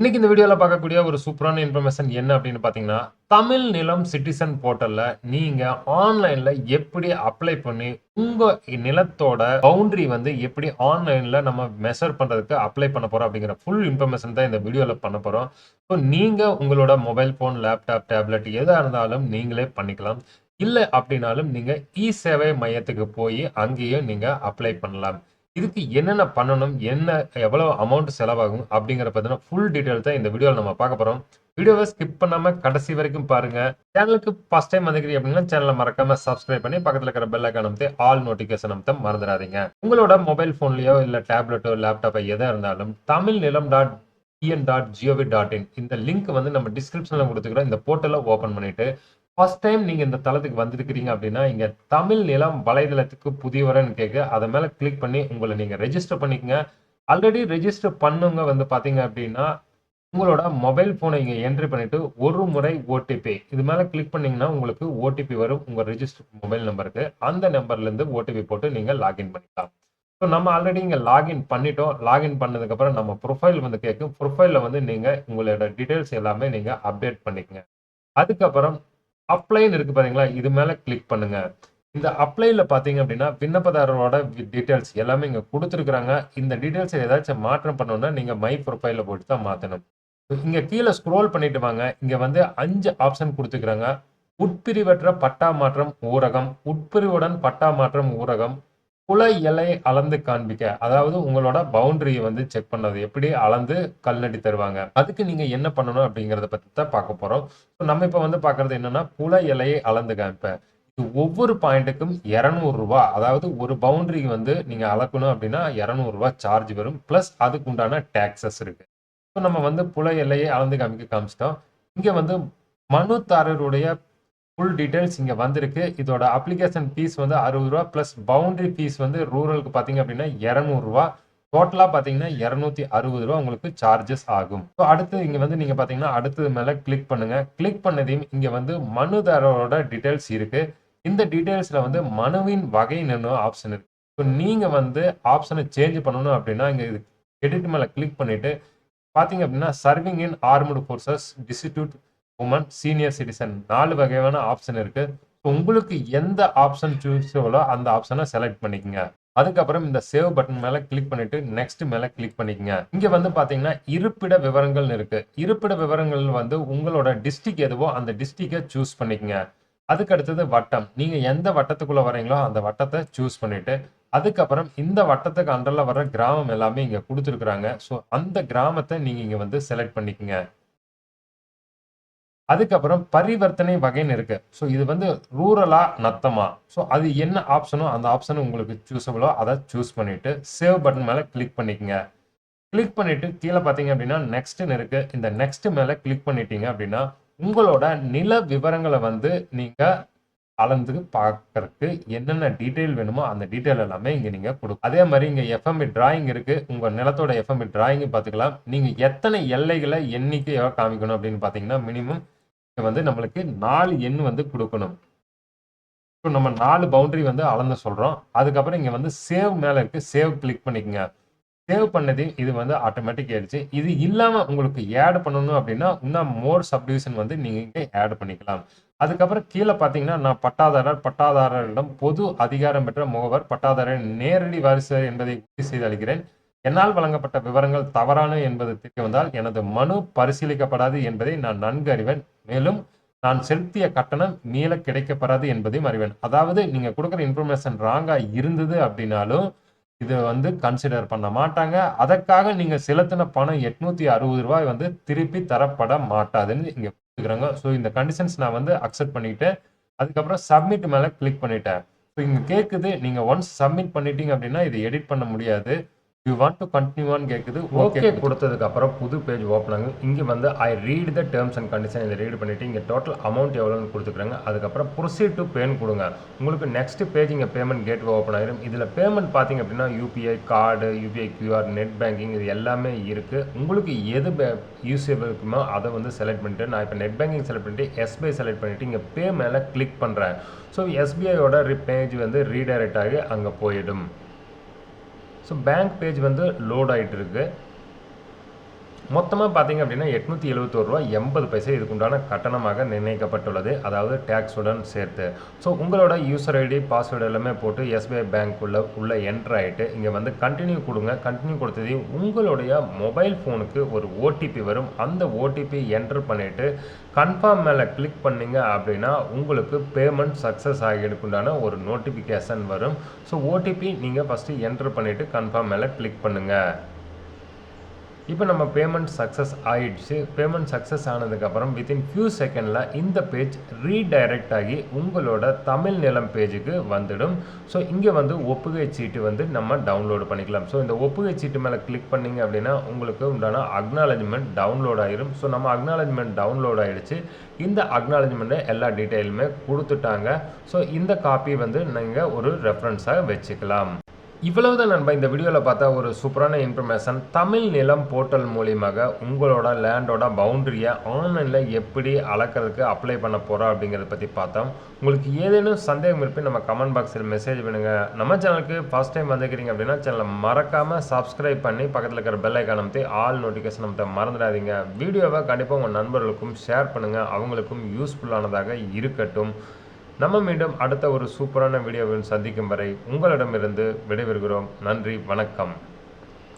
இன்னைக்கு இந்த வீடியோல பார்க்கக்கூடிய ஒரு சூப்பரான இன்ஃபர்மேஷன் என்ன அப்படின்னு பாத்தீங்கன்னா தமிழ் நிலம் சிட்டிசன் போர்ட்டல்ல நீங்க ஆன்லைன்ல எப்படி அப்ளை பண்ணி உங்க நிலத்தோட பவுண்டரி வந்து எப்படி ஆன்லைன்ல நம்ம மெஷர் பண்றதுக்கு அப்ளை பண்ண போறோம் அப்படிங்கிற ஃபுல் இன்ஃபர்மேஷன் தான் இந்த வீடியோல பண்ண போறோம். ஸோ நீங்க உங்களோட மொபைல் ஃபோன் லேப்டாப் டேப்லெட் எதா இருந்தாலும் நீங்களே பண்ணிக்கலாம். இல்லை அப்படின்னாலும் நீங்கள் இ சேவை மையத்துக்கு போய் அங்கேயும் நீங்கள் அப்ளை பண்ணலாம். இதுக்கு என்னென்ன பண்ணணும் என்ன எவ்வளோ அமௌண்ட் செலவாகும் அப்படிங்கிற பார்த்தீங்கன்னா ஃபுல் டீட்டெயில் தான் இந்த வீடியோவில் நம்ம பார்க்க போகிறோம் வீடியோவை ஸ்கிப் பண்ணாமல் கடைசி வரைக்கும் பாருங்க. சேனலுக்கு ஃபஸ்ட் டைம் வந்துக்கிறீங்க அப்படின்னா சேனலை மறக்காமல் சப்ஸ்கிரைப் பண்ணி பக்கத்தில் இருக்கிற பெல் ஐக்கான் அமைத்து ஆல் நோட்டிஃபிகேஷன் அமைத்த மறந்துடாதீங்க. உங்களோட மொபைல் ஃபோன்லேயோ இல்லை டேப்லெட்டோ லேப்டாப்போ எதாக இருந்தாலும் Tamil Nilam dot TN dot GOV dot in இந்த லிங்க் வந்து நம்ம டிஸ்கிரிப்ஷனில் கொடுத்துக்கிறோம். இந்த போர்ட்டலை ஓப்பன் பண்ணிவிட்டு ஃபர்ஸ்ட் டைம் நீங்கள் இந்த தளத்துக்கு வந்திருக்கிறீங்க அப்படின்னா இங்கே தமிழ் நிலம் வலைதளத்துக்கு புதியவரன்னு கேட்க அதை மேலே கிளிக் பண்ணி உங்களை நீங்கள் ரெஜிஸ்டர் பண்ணிக்கங்க. ஆல்ரெடி ரெஜிஸ்டர் பண்ணுங்க வந்து பார்த்தீங்க அப்படின்னா உங்களோட மொபைல் ஃபோனை இங்கே என்ட்ரி பண்ணிவிட்டு ஒரு முறை ஓடிபி இது மேலே கிளிக் பண்ணிங்கன்னா உங்களுக்கு ஓடிபி வரும் உங்கள் ரெஜிஸ்டர் மொபைல் நம்பருக்கு அந்த நம்பர்லேருந்து ஓடிபி போட்டு நீங்கள் லாகின் பண்ணிக்கலாம். ஸோ நம்ம ஆல்ரெடி இங்கே லாகின் பண்ணிட்டோம். லாகின் பண்ணதுக்கப்புறம் நம்ம ப்ரொஃபைல் வந்து கேட்கும். ப்ரொஃபைலில் வந்து நீங்கள் உங்களோட டீட்டெயில்ஸ் எல்லாமே நீங்கள் அப்டேட் பண்ணிக்கங்க. அதுக்கப்புறம் அப்ளைன்னு இருக்கு பாத்தீங்களா? இது மேலே கிளிக் பண்ணுங்க. இந்த அப்ளைல பார்த்தீங்க அப்படின்னா விண்ணப்பதாரரோட டீட்டெயில்ஸ் எல்லாமே இங்கே கொடுத்துருக்குறாங்க. இந்த டீட்டெயில்ஸ் ஏதாச்சும் மாற்றம் பண்ணணும்னா நீங்கள் மை ப்ரொஃபைலில் போட்டு தான் மாற்றணும் இங்கே கீழே ஸ்க்ரோல் பண்ணிட்டு வாங்க. இங்கே வந்து அஞ்சு ஆப்ஷன் கொடுத்துக்கிறாங்க உட்பிரிவற்ற பட்டா மாற்றம் ஊரகம். உட்பிரிவுடன் பட்டா மாற்றம் ஊரகம். புல எல்லை அளந்து காண்பிக்க அதாவது உங்களோட பவுண்டரியை வந்து செக் பண்ணது எப்படி அளந்து கல்நடி தருவாங்க? அதுக்கு நீங்க என்ன பண்ணணும் அப்படிங்கறத பத்தி தான் பார்க்க போறோம். ஸோ நம்ம இப்ப வந்து பாக்குறது என்னன்னா புல எல்லையை அளந்து காமிப்ப ஒவ்வொரு பாயிண்ட்டுக்கும் இரநூறு ரூபா அதாவது ஒரு பவுண்டரிக்கு வந்து நீங்க அளக்கணும் அப்படின்னா இரநூறுவா சார்ஜ் வரும். பிளஸ் அதுக்கு உண்டான டேக்ஸஸ் இருக்கு. ஸோ நம்ம வந்து புல எல்லையை அளந்து காமிக்க காமிச்சிட்டோம். இங்க வந்து மனுதாரருடைய ஃபுல் டீடைல்ஸ் இங்கே வந்திருக்கு. இதோட அப்ளிகேஷன் ஃபீஸ் வந்து அறுபது ரூபா ப்ளஸ் பவுண்டரி ஃபீஸ் வந்து ரூரலுக்கு பார்த்தீங்க அப்படின்னா இரநூறுவா டோட்டலாக பார்த்தீங்கன்னா இரநூத்தி அறுபது ரூபா உங்களுக்கு சார்ஜஸ் ஆகும். ஸோ அடுத்து இங்கே வந்து நீங்கள் பார்த்தீங்கன்னா அடுத்தது மேலே கிளிக் பண்ணுங்கள் கிளிக் பண்ணதையும் இங்கே வந்து மனுதாரரோட டீட்டெயில்ஸ் இருக்குது இந்த டீட்டெயில்ஸில் வந்து மனுவின் வகைன்னு ஆப்ஷன் இருக்குது ஸோ நீங்கள் வந்து ஆப்ஷனை சேஞ்ச் பண்ணணும் அப்படின்னா இங்கே எடிட் மேலே கிளிக் பண்ணிவிட்டு பார்த்தீங்க அப்படின்னா serving in armed forces destitute women senior citizen நாலு வகையான ஆப்ஷன் இருக்கு. உங்களுக்கு எந்த ஆப்ஷன் சூஸோ அந்த ஆப்ஷனை செலக்ட் பண்ணிக்கங்க. அதுக்கப்புறம் இந்த சேவ் பட்டன் மேல கிளிக் பண்ணிட்டு நெக்ஸ்ட் மேல கிளிக் பண்ணிக்கங்க. இங்க வந்து பாத்தீங்கன்னா இருப்பிட விவரங்கள் இருக்கு. இருப்பிட விவரங்கள் வந்து உங்களோட டிஸ்ட்ரிக் எதுவோ அந்த டிஸ்ட்ரிக்டை சூஸ் பண்ணிக்கங்க. அதுக்கு அடுத்தது வட்டம். நீங்க எந்த வட்டத்துக்குள்ள வரீங்களோ அந்த வட்டத்தை சூஸ் பண்ணிட்டு அதுக்கப்புறம் இந்த வட்டத்துக்கு அண்டர்ல வர கிராமம் எல்லாமே இங்க கொடுத்துருக்குறாங்க. ஸோ அந்த கிராமத்தை நீங்க இங்க வந்து செலக்ட் பண்ணிக்கங்க. அதுக்கப்புறம் பரிவர்த்தனை வகைன்னு இருக்கு. ஸோ இது வந்து ரூரலா நத்தமா. ஸோ அது என்ன ஆப்ஷனோ அந்த ஆப்ஷன் உங்களுக்கு சூஸபிளோ அதை சூஸ் பண்ணிட்டு சேவ் பட்டன் மேலே கிளிக் பண்ணிக்கங்க. கிளிக் பண்ணிட்டு கீழே பார்த்தீங்க அப்படின்னா நெக்ஸ்ட்னு இருக்கு. இந்த நெக்ஸ்ட் மேலே கிளிக் பண்ணிட்டீங்க அப்படின்னா உங்களோட நில விவரங்களை வந்து நீங்க அளந்து பார்க்கறதுக்கு என்னென்ன டீட்டெயில் வேணுமோ அந்த டீட்டெயில் எல்லாமே இங்கே நீங்கள் கொடுக்கும் அதே மாதிரி இங்கே எஃப்எம்இ டிராயிங் இருக்குது உங்கள் நிலத்தோட எஃப்எம்இ டிராயிங் பார்த்துக்கலாம். நீங்கள் எத்தனை எல்லைகளை எண்ணிக்கையாக காமிக்கணும் அப்படின்னு பார்த்தீங்கன்னா மினிமம் வந்து நம்மளுக்கு நாலு எண் வந்து கொடுக்கணும். இப்போ நம்ம நாலு பவுண்டரி வந்து அளந்து சொல்கிறோம் அதுக்கப்புறம் இங்கே வந்து சேவ் மேலே இருக்குது சேவ் கிளிக் பண்ணிக்கங்க. சேவ் பண்ணதையும் இது வந்து ஆட்டோமேட்டிக் ஆயிடுச்சு. இது இல்லாமல் உங்களுக்கு ஆட் பண்ணணும் அப்படின்னா இன்னும் மோர் சப்டிவிஷன் வந்து நீங்கள் இங்கே ஆட் பண்ணிக்கலாம். அதுக்கப்புறம் கீழே பார்த்தீங்கன்னா நான் பட்டாதாரர் பட்டாதாரரிடம் பொது அதிகாரம் பெற்ற முகவர் பட்டாதாரர் நேரடி வாரிசு என்பதை உறுதி செய்து அளிக்கிறேன். என்னால் வழங்கப்பட்ட விவரங்கள் தவறான என்பது தெரிய வந்தால் எனது மனு பரிசீலிக்கப்படாது என்பதை நான் நன்கு அறிவேன். மேலும் நான் செலுத்திய கட்டணம் மீள கிடைக்கப்படாது என்பதையும் அறிவேன். அதாவது நீங்கள் கொடுக்குற இன்ஃபர்மேஷன் ராங்காக இருந்தது அப்படின்னாலும் இதை வந்து கன்சிடர் பண்ண மாட்டாங்க. அதற்காக நீங்கள் செலுத்தின பணம் எட்நூற்றி அறுபது ரூபாய் வந்து திருப்பி தரப்பட மாட்டாதுன்னு இங்கே கொடுத்துக்கிறாங்க ஸோ இந்த கண்டிஷன்ஸ் நான் வந்து அக்செப்ட் பண்ணிக்கிட்டேன் அதுக்கப்புறம் சப்மிட் மேலே கிளிக் பண்ணிட்டேன். ஸோ இங்கே கேட்குது நீங்கள் ஒன்ஸ் சப்மிட் பண்ணிட்டீங்க அப்படின்னா இதை எடிட் பண்ண முடியாது. யூ வாண்ட் டு கண்டினியூவான்னு கேட்குது ஓகே கொடுத்ததுக்கு அப்புறம் புது பேஜ் ஓப்பன் ஆகும் இங்கே வந்து I read the terms and condition இதை ரீட் பண்ணிவிட்டு இங்கே டோட்டல் அமௌண்ட் எவ்வளோன்னு கொடுத்துக்குறாங்க. அதுக்கப்புறம் ப்ரொசீட் டு பேன் கொடுங்க. உங்களுக்கு நெக்ஸ்ட் பேஜ் இங்கே பேமெண்ட் கேட்வே ஓப்பன் ஆகிடும் இதில் பேமெண்ட் பார்த்தீங்க அப்படின்னா UPI card UPI QR net banking இது எல்லாமே இருக்குது உங்களுக்கு எது யூஸபிள் இருக்குமோ அதை வந்து செலக்ட் பண்ணிட்டு நான் இப்போ நெட் பேங்கிங் செலக்ட் பண்ணிட்டு எஸ்பிஐ செலக்ட் பண்ணிவிட்டு இங்கே பே மேலே கிளிக் பண்ணுறேன் ஸோ எஸ்பிஐயோட பேஜ் வந்து ரீடைரக்ட் ஆகி அங்கே போயிடும். ஸோ பேங்க் பேஜ் வந்து லோட் ஆகிட்டு இருக்குது மொத்தமாக பார்த்தீங்க அப்படின்னா எட்நூற்றி எழுபத்தோரு ரூபா எண்பது பைசா இதுக்குண்டான கட்டணமாக நிர்ணயிக்கப்பட்டுள்ளது. அதாவது டேக்ஸுடன் சேர்த்து. ஸோ உங்களோட யூசர் ஐடி பாஸ்வேர்டு எல்லாமே போட்டு எஸ்பிஐ பேங்க் உள்ள என்ட்ரு ஆகிட்டு இங்கே வந்து கண்டினியூ கொடுங்க. கண்டினியூ கொடுத்ததையும் உங்களுடைய மொபைல் ஃபோனுக்கு ஒரு ஓடிபி வரும். அந்த ஓடிபி என்ட்ரு பண்ணிவிட்டு கன்ஃபார்ம் மேலே கிளிக் பண்ணீங்க அப்படின்னா உங்களுக்கு பேமெண்ட் சக்ஸஸ் ஆகியதுக்குண்டான ஒரு நோட்டிஃபிகேஷன் வரும். ஸோ ஓடிபி நீங்கள் ஃபஸ்ட்டு என்ட்ரு பண்ணிவிட்டு கன்ஃபார்ம் மேலே கிளிக் பண்ணுங்கள் இப்போ நம்ம பேமெண்ட் சக்ஸஸ் ஆயிடுச்சு. பேமெண்ட் சக்ஸஸ் ஆனதுக்கப்புறம் வித்தின் ஃபியூ செகண்டில் இந்த பேஜ் ரீடைரக்ட் ஆகி உங்களோட தமிழ் நிலம் பேஜுக்கு வந்துடும். ஸோ இங்கே வந்து ஒப்புகை சீட்டு வந்து நம்ம டவுன்லோடு பண்ணிக்கலாம். ஸோ இந்த ஒப்புகை சீட்டு மேலே கிளிக் பண்ணிங்க அப்படின்னா உங்களுக்கு உண்டான அக்னாலஜ்மெண்ட் டவுன்லோட் ஆயிரும். ஸோ நம்ம அக்னாலஜ்மெண்ட் டவுன்லோட் ஆகிடுச்சு இந்த அக்னாலஜ்மெண்ட்டை எல்லா டீட்டெயிலுமே கொடுத்துட்டாங்க. ஸோ இந்த காப்பி வந்து நீங்கள் ஒரு ரெஃபரன்ஸாக வச்சுக்கலாம். இவ்வளவுதான் நண்பா இந்த வீடியோவில் பார்த்தா ஒரு சூப்பரான இன்ஃபர்மேஷன் தமிழ் நிலம் போர்ட்டல் மூலியமாக உங்களோட லேண்டோட பவுண்டரியை ஆன்லைனில் எப்படி அளக்கிறதுக்கு அப்ளை பண்ண போகிறோம் அப்படிங்கிறத பற்றி பார்த்தோம். உங்களுக்கு ஏதேனும் சந்தேகம் இருப்பி நம்ம கமெண்ட் பாக்ஸில் மெசேஜ் பண்ணுங்க. நம்ம சேனலுக்கு ஃபஸ்ட் டைம் வந்துக்கிறீங்க அப்படின்னா சேனலை மறக்காமல் சப்ஸ்கிரைப் பண்ணி பக்கத்தில் இருக்கிற பெல் ஐக்கான் அமைத்து ஆல் நோட்டிஃபிகேஷன் நம்ம மறந்துடாதீங்க. வீடியோவை கண்டிப்பாக உங்கள் நண்பர்களுக்கும் ஷேர் பண்ணுங்கள் அவங்களுக்கும் யூஸ்ஃபுல்லானதாக இருக்கட்டும். நம்ம மீண்டும் அடுத்த ஒரு சூப்பரான வீடியோவில் சந்திக்கும் வரை உங்களிடமிருந்து விடைபெறுகிறோம். நன்றி வணக்கம்.